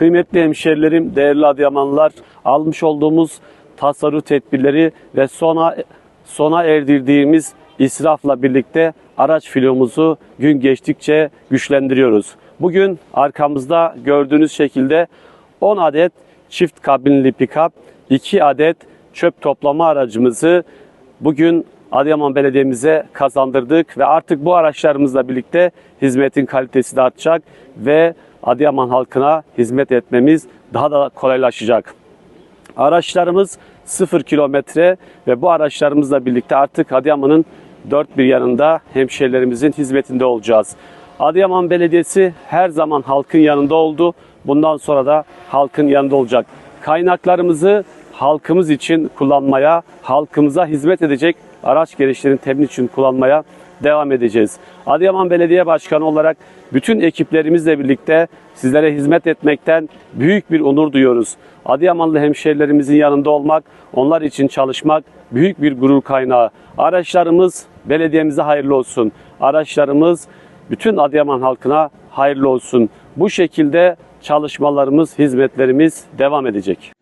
Kıymetli hemşerilerim, değerli Adıyamanlılar, almış olduğumuz tasarruf tedbirleri ve sona sona erdirdiğimiz israfla birlikte araç filomuzu gün geçtikçe güçlendiriyoruz. Bugün arkamızda gördüğünüz şekilde 10 adet çift kabinli pikap, 2 adet çöp toplama aracımızı bugün Adıyaman Belediye'mize kazandırdık ve artık bu araçlarımızla birlikte hizmetin kalitesi de artacak ve Adıyaman halkına hizmet etmemiz daha da kolaylaşacak. Araçlarımız 0 kilometre ve bu araçlarımızla birlikte artık Adıyaman'ın dört bir yanında hemşehrilerimizin hizmetinde olacağız. Adıyaman Belediyesi her zaman halkın yanında oldu. Bundan sonra da halkın yanında olacak. Kaynaklarımızı halkımız için kullanmaya, halkımıza hizmet edecek araç gereçlerin temin için kullanmaya devam edeceğiz. Adıyaman Belediye Başkanı olarak bütün ekiplerimizle birlikte sizlere hizmet etmekten büyük bir onur duyuyoruz. Adıyamanlı hemşehrilerimizin yanında olmak, onlar için çalışmak büyük bir gurur kaynağı. Araçlarımız belediyemize hayırlı olsun. Araçlarımız bütün Adıyaman halkına hayırlı olsun. Bu şekilde çalışmalarımız, hizmetlerimiz devam edecek.